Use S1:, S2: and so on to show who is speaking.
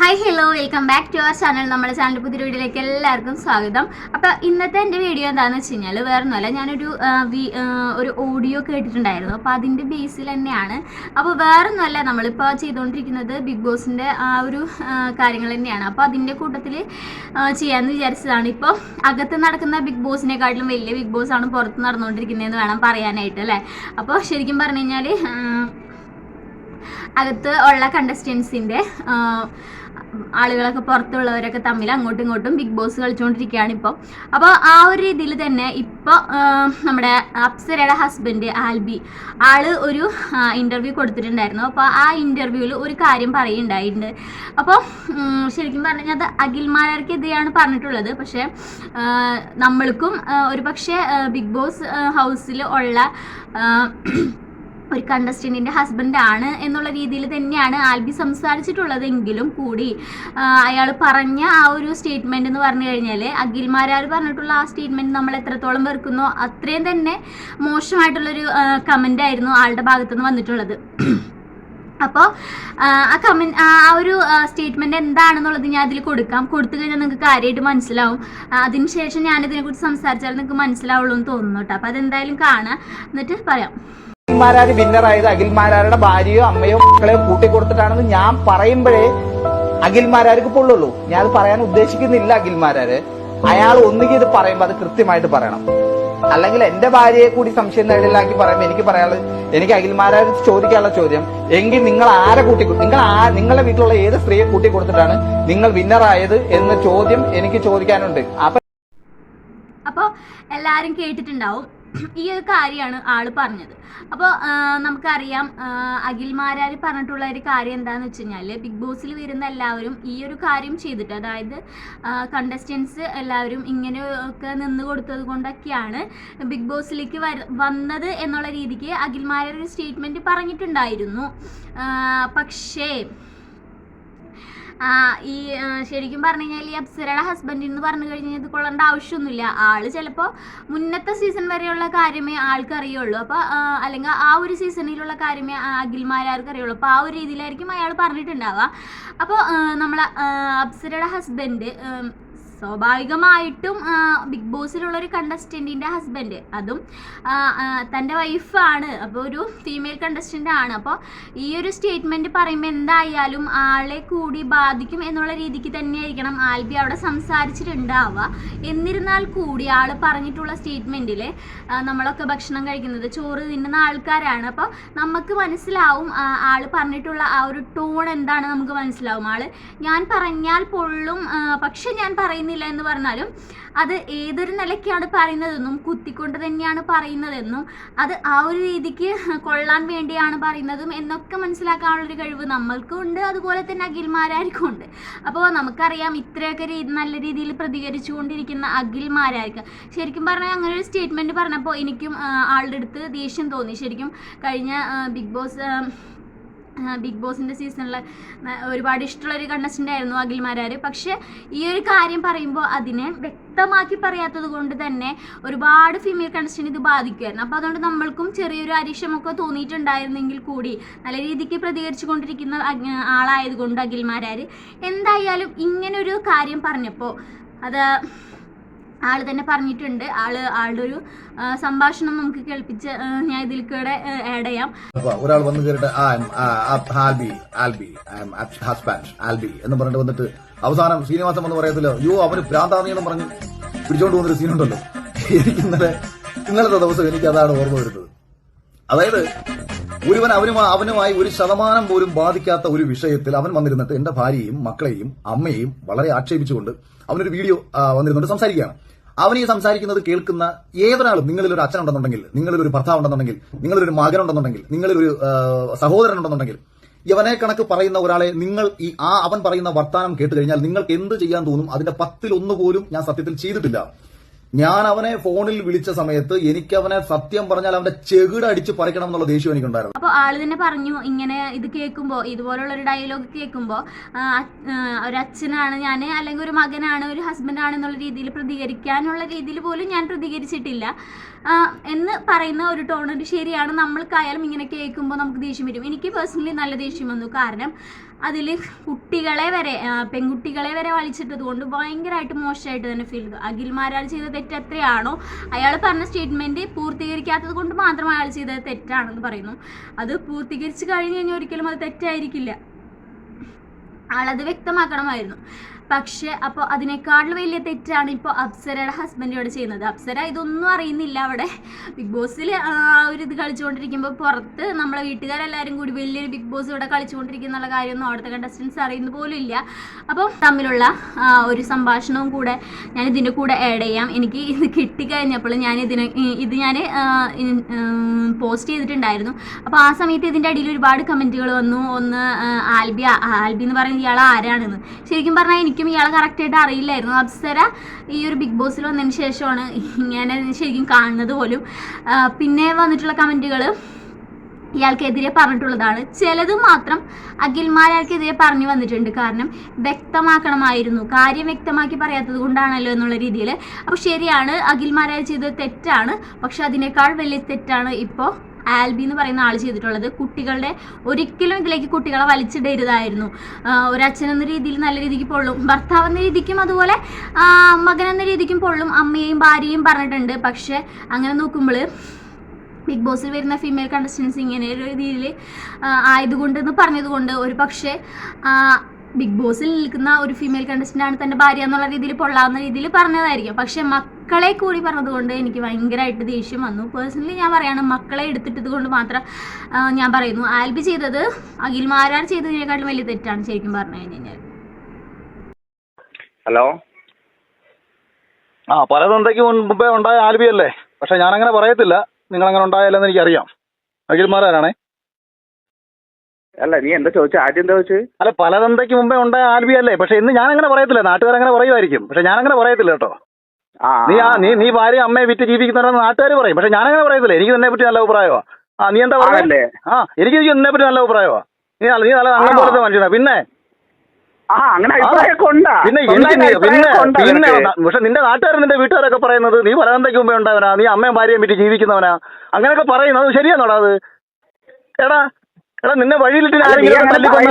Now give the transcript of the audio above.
S1: Hi hello welcome back to our channel നമ്മുടെ channel പുതിയ വീഡിയോയിലേക്ക് എല്ലാവർക്കും സ്വാഗതം. അപ്പോൾ ഇന്നത്തെ എന്റെ വീഡിയോ എന്താണെന്ന് വെച്ച് കഴിഞ്ഞാൽ വേറൊന്നുമല്ല ഞാനൊരു ഒരു ഓഡിയോ കേട്ടിട്ടുണ്ടായിരുന്നു. അപ്പോൾ അതിന്റെ ബേസിൽ തന്നെയാണ്. അപ്പോൾ വേറൊന്നുമല്ല നമ്മളിപ്പോൾ ചെയ്തുകൊണ്ടിരിക്കുന്നത് ബിഗ് ബോസിന്റെ ആ ഒരു കാര്യങ്ങൾ തന്നെയാണ്. അപ്പോൾ അതിന്റെ കൂട്ടത്തിൽ ചെയ്യാമെന്ന് വിചാരിച്ചതാണ്. ഇപ്പോൾ അകത്ത് നടക്കുന്ന ബിഗ് ബോസിനെക്കാട്ടിലും വലിയ ബിഗ് ബോസ് ആണ് പുറത്ത് നടന്നുകൊണ്ടിരിക്കുന്നതെന്ന് വേണം പറയാനായിട്ട് അല്ലേ? അപ്പോൾ ശരിക്കും പറഞ്ഞു കഴിഞ്ഞാൽ അകത്ത് ഉള്ള കണ്ടസ്റ്റൻസിന്റെ ആളുകളൊക്കെ പുറത്തുള്ളവരൊക്കെ തമ്മിൽ അങ്ങോട്ടും ഇങ്ങോട്ടും ബിഗ് ബോസ് കളിച്ചുകൊണ്ടിരിക്കുകയാണ് ഇപ്പോൾ അപ്പോൾ ആ ഒരു രീതിയിൽ തന്നെ ഇപ്പോൾ നമ്മുടെ അപ്സരയുടെ ഹസ്ബൻഡ് ആൽബി ആൾ ഒരു ഇന്റർവ്യൂ കൊടുത്തിട്ടുണ്ടായിരുന്നു. അപ്പോൾ ആ ഇന്റർവ്യൂവിൽ ഒരു കാര്യം പറയുണ്ടായിട്ടുണ്ട് അപ്പോൾ ശരിക്കും പറഞ്ഞാൽ അത് അഖിൽമാരാർക്കെതിരെയാണ് പറഞ്ഞിട്ടുള്ളത്. പക്ഷേ നമ്മൾക്കും ഒരു പക്ഷേ ബിഗ് ബോസ് ഹൗസിൽ ഉള്ള ഒരു കണ്ടസ്റ്റന്റിന്റെ ആണ് എന്നുള്ള രീതിയിൽ തന്നെയാണ് ആൽബി സംസാരിച്ചിട്ടുള്ളതെങ്കിലും കൂടി അയാൾ പറഞ്ഞ ആ ഒരു സ്റ്റേറ്റ്മെന്റ് എന്ന് പറഞ്ഞു കഴിഞ്ഞാൽ അഖിൽമാരാർ പറഞ്ഞിട്ടുള്ള ആ സ്റ്റേറ്റ്മെന്റ് നമ്മൾ എത്രത്തോളം വെറുക്കുന്നോ അത്രയും തന്നെ മോശമായിട്ടുള്ളൊരു കമന്റ് ആയിരുന്നു ആളുടെ ഭാഗത്തുനിന്ന് വന്നിട്ടുള്ളത്. അപ്പോൾ ആ കമൻ ആ ഒരു സ്റ്റേറ്റ്മെന്റ് എന്താണെന്നുള്ളത് ഞാൻ അതിൽ കൊടുക്കാം. കൊടുത്തു കഴിഞ്ഞാൽ നിങ്ങൾക്ക് കാര്യമായിട്ട് മനസ്സിലാവും. അതിനുശേഷം ഞാനിതിനെക്കുറിച്ച് സംസാരിച്ചാൽ നിങ്ങൾക്ക് മനസ്സിലാവുള്ളൂ എന്ന് തോന്നുന്നു കേട്ടോ. അപ്പോൾ അതെന്തായാലും കാണാം. എന്നിട്ട് പറയാം.
S2: അഖിൽമാരാര് വിന്നറായത് അഖിൽമാരാരുടെ ഭാര്യയോ അമ്മയോ മക്കളെയോ കൂട്ടിക്കൊടുത്തിട്ടാണെന്ന് ഞാൻ പറയുമ്പോഴേ അഖിൽമാരാർക്ക് പൊള്ളുള്ളൂ. ഞാൻ പറയാൻ ഉദ്ദേശിക്കുന്നില്ല അഖിൽമാരാര്. അയാൾ ഒന്നുകിൽ ഇത് പറയുമ്പോൾ അത് കൃത്യമായിട്ട് പറയണം. അല്ലെങ്കിൽ എന്റെ ഭാര്യയെ കൂടി സംശയം നേടിലാക്കി പറയുമ്പോൾ എനിക്ക് പറയാനുള്ളത് എനിക്ക് അഖിൽമാരാർ ചോദിക്കാനുള്ള ചോദ്യം. എങ്കിൽ നിങ്ങൾ ആരെ കൂട്ടി നിങ്ങൾ ആ നിങ്ങളുടെ വീട്ടിലുള്ള ഏത് സ്ത്രീയെ കൂട്ടി കൊടുത്തിട്ടാണ് നിങ്ങൾ വിന്നറായത് എന്ന ചോദ്യം എനിക്ക് ചോദിക്കാനുണ്ട്. അപ്പൊ
S1: എല്ലാരും കേട്ടിട്ടുണ്ടാവും. ഈ ഒരു കാര്യമാണ് ആൾ പറഞ്ഞത്. അപ്പോൾ നമുക്കറിയാം അഖിൽമാരാർ പറഞ്ഞിട്ടുള്ള ഒരു കാര്യം എന്താണെന്ന് വെച്ച് കഴിഞ്ഞാൽ ബിഗ് ബോസിൽ വരുന്ന എല്ലാവരും ഈ ഒരു കാര്യം ചെയ്തിട്ട് അതായത് കണ്ടസ്റ്റൻസ് എല്ലാവരും ഇങ്ങനെ ഒക്കെ നിന്ന് കൊടുത്തത് കൊണ്ടൊക്കെയാണ് ബിഗ് ബോസിലേക്ക് വന്നത് എന്നുള്ള രീതിക്ക് അഖിൽമാരാർ ഒരു സ്റ്റേറ്റ്മെന്റ് പറഞ്ഞിട്ടുണ്ടായിരുന്നു. പക്ഷേ ഈ ശരിക്കും പറഞ്ഞു കഴിഞ്ഞാൽ ഈ അപ്സരയുടെ ഹസ്ബൻഡ് എന്ന് പറഞ്ഞു കഴിഞ്ഞാൽ ഇത് കൊള്ളേണ്ട ആവശ്യമൊന്നുമില്ല. ആൾ ചിലപ്പോൾ മുന്നത്തെ സീസൺ വരെയുള്ള കാര്യമേ ആൾക്ക് അറിയുള്ളൂ അപ്പോൾ അല്ലെങ്കിൽ ആ ഒരു സീസണിലുള്ള കാര്യമേ അഖിൽമാരാർക്ക് അറിയുള്ളൂ അപ്പോൾ ആ ഒരു രീതിയിലായിരിക്കും അയാൾ പറഞ്ഞിട്ടുണ്ടാവുക. അപ്പോൾ നമ്മളെ അപ്സരയുടെ ഹസ്ബൻഡ് സ്വാഭാവികമായിട്ടും ബിഗ് ബോസിലുള്ള ഒരു കണ്ടസ്റ്റന്റിന്റെ ഹസ്ബൻഡ് അതും തന്റെ വൈഫാണ് അപ്പോൾ ഒരു ഫീമെയിൽ കണ്ടസ്റ്റന്റ് ആണ്. അപ്പോൾ ഈ ഒരു സ്റ്റേറ്റ്മെന്റ് പറയുമ്പോൾ എന്തായാലും ആളെ കൂടി ബാധിക്കും എന്നുള്ള രീതിക്ക് തന്നെയായിരിക്കണം ആൽബി അവിടെ സംസാരിച്ചിട്ടുണ്ടാവുക. എന്നിരുന്നാൽ കൂടി ആൾ പറഞ്ഞിട്ടുള്ള സ്റ്റേറ്റ്മെന്റിൽ നമ്മളൊക്കെ ഭക്ഷണം കഴിക്കുന്നത് ചോറ് തിന്നുന്ന ആൾക്കാരാണ്. അപ്പോൾ നമുക്ക് മനസ്സിലാവും ആൾ പറഞ്ഞിട്ടുള്ള ആ ഒരു ടോൺ എന്താണ് നമുക്ക് മനസ്സിലാവും. ആൾ ഞാൻ പറഞ്ഞാൽ പൊള്ളും പക്ഷെ ഞാൻ പറയുന്നില്ല എന്ന് പറഞ്ഞാലും അത് ഏതൊരു നിലയ്ക്കാണ് പറയുന്നതെന്നും കുത്തിക്കൊണ്ട് തന്നെയാണ് പറയുന്നതെന്നും അത് ആ ഒരു രീതിക്ക് കൊള്ളാൻ വേണ്ടിയാണ് പറയുന്നതും എന്നൊക്കെ മനസ്സിലാക്കാനുള്ളൊരു കഴിവ് നമ്മൾക്കും ഉണ്ട്. അതുപോലെ തന്നെ അഖിൽമാരായിരിക്കും ഉണ്ട്. അപ്പോൾ നമുക്കറിയാം ഇത്രയൊക്കെ നല്ല രീതിയിൽ പ്രതികരിച്ചുകൊണ്ടിരിക്കുന്ന അഖിൽമാരായിരിക്കും ശരിക്കും പറഞ്ഞാൽ അങ്ങനെ ഒരു സ്റ്റേറ്റ്മെന്റ് പറഞ്ഞപ്പോൾ എനിക്കും ആളുടെ അടുത്ത് ദേഷ്യം തോന്നി. ശരിക്കും കഴിഞ്ഞ ബിഗ് ബോസ് ബിഗ് ബോസിന്റെ സീസണിൽ ഒരുപാട് ഇഷ്ടമുള്ള ഒരു കണ്ടസ്റ്റന്റ് ആയിരുന്നു അഖിൽമാരാർ പക്ഷേ ഈ ഒരു കാര്യം പറയുമ്പോൾ അതിനെ വ്യക്തമാക്കി പറയാത്തത് കൊണ്ട് തന്നെ ഒരുപാട് ഫീമെയിൽ കണ്ടസ്റ്റന്റ് ഇത് ബാധിക്കുമായിരുന്നു അപ്പോൾ അതുകൊണ്ട് നമ്മൾക്കും ചെറിയൊരു അരിശമൊക്കെ തോന്നിയിട്ടുണ്ടായിരുന്നെങ്കിൽ കൂടി നല്ല രീതിക്ക് പ്രതികരിച്ചു കൊണ്ടിരിക്കുന്ന ആളായതുകൊണ്ട് അഖിൽമാരാർ എന്തായാലും ഇങ്ങനൊരു കാര്യം പറഞ്ഞപ്പോൾ അത് ആൾ തന്നെ പറഞ്ഞിട്ടുണ്ട്. ആൾ ആളുടെ ഒരു സംഭാഷണം നമുക്ക് കേൾപ്പിച്ച് ഞാൻ ഇതിൽ കൂടെ ആഡ് ചെയ്യാം.
S3: ഒരാൾ വന്ന് കേട്ടിട്ട് ആൽബി ആൽബി ആൽബി എന്ന് വന്നിട്ട് അവസാനം ശ്രീനിവാസൻ എന്ന് പറയത്തില്ലോ യോ അവന് ഭ്രാന്താണെന്ന് പറഞ്ഞു പിടിച്ചോണ്ട് പോകുന്നൊരു സീനുണ്ടല്ലോ. എനിക്ക് ഇന്നലെ ഇന്നലത്തെ ദിവസം എനിക്ക് അതാണ് ഓർമ്മ വരുന്നത്. അതായത് ഒരുവൻ അവനുമായി അവനുമായി ഒരു ശതമാനം പോലും ബാധിക്കാത്ത ഒരു വിഷയത്തിൽ അവൻ വന്നിരുന്നിട്ട് എന്റെ ഭാര്യയും മക്കളെയും അമ്മയെയും വളരെ ആക്ഷേപിച്ചുകൊണ്ട് അവനൊരു വീഡിയോ വന്നിരുന്നുണ്ട് സംസാരിക്കുകയാണ്. അവൻ ഈ സംസാരിക്കുന്നത് കേൾക്കുന്ന ഏതൊരാളും നിങ്ങളിൽ ഒരു അച്ഛൻ ഉണ്ടെന്നുണ്ടെങ്കിൽ നിങ്ങളിൽ ഒരു ഭർത്താവ് ഉണ്ടെന്നുണ്ടെങ്കിൽ നിങ്ങളിൽ ഒരു മകൻ ഉണ്ടെന്നുണ്ടെങ്കിൽ നിങ്ങളിൽ ഒരു സഹോദരൻ ഉണ്ടെന്നുണ്ടെങ്കിൽ ഇവനെ കണക്ക് പറയുന്ന ഒരാളെ നിങ്ങൾ ഈ ആ അവൻ പറയുന്ന വർത്തമാനം കേട്ട് കഴിഞ്ഞാൽ നിങ്ങൾക്ക് എന്ത് ചെയ്യാൻ തോന്നും? അതിന്റെ പത്തിൽ ഒന്ന് പോലും ഞാൻ സത്യത്തിൽ ചെയ്തിട്ടില്ല. ഞാൻ അവനെ ഫോണിൽ വിളിച്ച സമയത്ത് എനിക്ക് അവനെ സത്യം പറഞ്ഞാൽ അവന്റെ ചെകിട അടിച്ച് പറിക്കണം എന്നുള്ള ദേഷ്യം എനിക്കുണ്ടായിരുന്നു.
S1: അപ്പോൾ ആൾ തന്നെ പറഞ്ഞു ഇങ്ങനെ ഇത് കേൾക്കുമ്പോൾ ഇതുപോലുള്ള ഒരു ഡയലോഗ് കേൾക്കുമ്പോൾ ഒരു അച്ഛനാണ് ഞാൻ അല്ലെങ്കിൽ ഒരു മകനാണ് ഒരു ഹസ്ബൻഡാണ് എന്നുള്ള രീതിയിൽ പ്രതികരിക്കാനുള്ള രീതിയിൽ പോലും ഞാൻ പ്രതികരിച്ചിട്ടില്ല. എന്ന് പറയുന്ന ഒരു ടോൺ ഒരു ശരിയാണ് നമ്മൾക്കായാലും ഇങ്ങനെ കേൾക്കുമ്പോൾ നമുക്ക് ദേഷ്യം വരും. എനിക്ക് പേഴ്സണലി നല്ല ദേഷ്യം വന്നു. കാരണം അതിൽ കുട്ടികളെ വരെ പെൺകുട്ടികളെ വരെ വലിച്ചിട്ടത് കൊണ്ട് ഭയങ്കരമായിട്ട് മോശമായിട്ട് തന്നെ ഫീൽ ചെയ്തു. അഖിൽമാരാൾ ചെയ്ത തെറ്റ് എത്രയാണോ അയാൾ പറഞ്ഞ സ്റ്റേറ്റ്മെന്റ് പൂർത്തീകരിക്കാത്തത് കൊണ്ട് മാത്രം അയാൾ ചെയ്തത് തെറ്റാണെന്ന് പറയുന്നു. അത് പൂർത്തീകരിച്ച് കഴിഞ്ഞ് കഴിഞ്ഞാൽ ഒരിക്കലും അത് തെറ്റായിരിക്കില്ല. ആളത് വ്യക്തമാക്കണമായിരുന്നു. പക്ഷെ അപ്പോൾ അതിനേക്കാളും വലിയ തെറ്റാണ് ഇപ്പോൾ അപ്സരയുടെ ഹസ്ബൻഡിനോട് ചെയ്യുന്നത്. അപ്സര ഇതൊന്നും അറിയുന്നില്ല അവിടെ. ബിഗ് ബോസിൽ ഒരു ഇത് കളിച്ചുകൊണ്ടിരിക്കുമ്പോൾ പുറത്ത് നമ്മളെ വീട്ടുകാരെല്ലാവരും കൂടി വലിയൊരു ബിഗ് ബോസ് ഇവിടെ കളിച്ചുകൊണ്ടിരിക്കുന്നുള്ള കാര്യമൊന്നും അവിടുത്തെ കണ്ടസ്റ്റൻസ് അറിയുന്ന പോലും ഇല്ല. അപ്പോൾ തമ്മിലുള്ള ഒരു സംഭാഷണവും കൂടെ ഞാൻ ഇതിന്റെ കൂടെ ആഡ് ചെയ്യാം. എനിക്ക് ഇത് കിട്ടിക്കഴിഞ്ഞപ്പോൾ ഞാൻ ഇതിന് ഇത് ഞാൻ പോസ്റ്റ് ചെയ്തിട്ടുണ്ടായിരുന്നു. അപ്പോൾ ആ സമയത്ത് ഇതിന്റെ അടിയിൽ ഒരുപാട് കമന്റുകൾ വന്നു. ഒന്ന് ആ, ആൽബി ആൽബി എന്ന് പറയുന്നത് ഇയാൾ ആരാണെന്ന്. ശരിക്കും പറഞ്ഞാൽ എനിക്കും ഇയാളെ കറക്റ്റായിട്ട് അറിയില്ലായിരുന്നു. അപ്സര ഈ ഒരു ബിഗ് ബോസിൽ വന്നതിന് ശേഷമാണ് ഇങ്ങനെ ശരിക്കും കാണുന്നത് പോലും. പിന്നെ വന്നിട്ടുള്ള കമന്റുകൾ ഇയാൾക്കെതിരെ പറഞ്ഞിട്ടുള്ളതാണ്. ചിലത് മാത്രം അഖിൽമാരാർക്കെതിരെ പറഞ്ഞു വന്നിട്ടുണ്ട്. കാരണം വ്യക്തമാക്കണമായിരുന്നു. കാര്യം വ്യക്തമാക്കി പറയാത്തത് കൊണ്ടാണല്ലോ എന്നുള്ള രീതിയിൽ അപ്പോൾ ശരിയാണ് അഖിൽമാരാർ ചെയ്തത് തെറ്റാണ്. പക്ഷെ അതിനേക്കാൾ വലിയ തെറ്റാണ് ഇപ്പോൾ ആൽബി എന്ന് പറയുന്ന ആൾ ചെയ്തിട്ടുള്ളത്. കുട്ടികളുടെ ഒരിക്കലും ഇതിലേക്ക് കുട്ടികളെ വലിച്ചിടരുതായിരുന്നു. ഒരച്ഛൻ എന്ന രീതിയിൽ നല്ല രീതിക്ക് പൊള്ളും. ഭർത്താവ് എന്ന രീതിക്കും അതുപോലെ മകൻ എന്ന രീതിക്കും പൊള്ളും. അമ്മയെയും ഭാര്യയും പറഞ്ഞിട്ടുണ്ട്. പക്ഷെ അങ്ങനെ നോക്കുമ്പോൾ ബിഗ് ബോസിൽ വരുന്ന ഫീമെയിൽ കണ്ടസ്റ്റൻസ് ഇങ്ങനെ ഒരു രീതിയിൽ ആയതുകൊണ്ട് എന്ന് പറഞ്ഞതുകൊണ്ട് ഒരു പക്ഷേ ബിഗ് ബോസിൽ നിൽക്കുന്ന ഒരു ഫീമെയിൽ കണ്ടസ്റ്റന്റ് ആണ് തന്റെ ഭാര്യ എന്നുള്ള രീതിയിൽ പൊള്ളാവുന്ന രീതിയിൽ പറഞ്ഞതായിരിക്കും. പക്ഷെ മക്കളെ കൂടി പറഞ്ഞതുകൊണ്ട് എനിക്ക് ഭയങ്കരമായിട്ട് ദേഷ്യം വന്നു. പേഴ്സണലി ഞാൻ പറയാണ് മക്കളെ എടുത്തിട്ടത് കൊണ്ട് മാത്രം ഞാൻ പറയുന്നു. ആൽബി ചെയ്തത് അഖിൽമാരാർ ചെയ്തതിനേക്കാളും വലിയ തെറ്റാണ് ശരിക്കും പറഞ്ഞു കഴിഞ്ഞാൽ.
S4: ഹലോ
S5: ആ പല തന്തയ്ക്ക് മുമ്പേ ഉണ്ടായ ആൽബി അല്ലേ? പക്ഷെ ഞാൻ അങ്ങനെ പറയത്തില്ല. നിങ്ങൾ അങ്ങനെ ഉണ്ടായാലെന്ന് എനിക്കറിയാം. അഖിൽമാരാണേ
S4: അല്ല നീ എന്താ ചോദിച്ചു? ആദ്യം എന്താ വെച്ച്
S5: അല്ല പലതന്തയ്ക്ക് മുമ്പേ ഉണ്ടായ ആൽബി അല്ലേ? പക്ഷെ ഇന്ന് ഞാൻ അങ്ങനെ പറയത്തില്ല. നാട്ടുകാർ അങ്ങനെ പറയുമായിരിക്കും. പക്ഷെ ഞാൻ അങ്ങനെ പറയത്തില്ല കേട്ടോ. നീ ആ നീ നീ ഭാര്യ അമ്മയെ വിറ്റ് ജീവിക്കുന്നവരെന്ന് നാട്ടുകാർ പറയും. പക്ഷെ ഞാൻ അങ്ങനെ പറയത്തില്ല. എനിക്ക് നിന്നെ പറ്റി നല്ല അഭിപ്രായമാ. ആ നീ എന്താ
S4: പറയല്ലേ
S5: ആ എനിക്ക് നിന്നെ പറ്റി നല്ല അഭിപ്രായമാ. നീ നല്ല നീ നല്ല അങ്ങനെ പോലത്തെ മനുഷ്യനാ. പിന്നെ? പിന്നെ എനിക്ക് പിന്നെ പിന്നെ പക്ഷെ നിന്റെ നാട്ടുകാർ നിന്റെ വീട്ടുകാരൊക്കെ പറയുന്നത് നീ പലതന്തയ്ക്ക് മുമ്പേ ഉണ്ടാവനാ നീ അമ്മയും ഭാര്യയും വിറ്റ് ജീവിക്കുന്നവനാ. അങ്ങനെയൊക്കെ പറയുന്നത് അത് ശരിയാണോടാ അത്? എടാ എടാ നിന്നെ വഴിയിലിട്ട് ആരെങ്കിലും തല്ലിക്കൊന്ന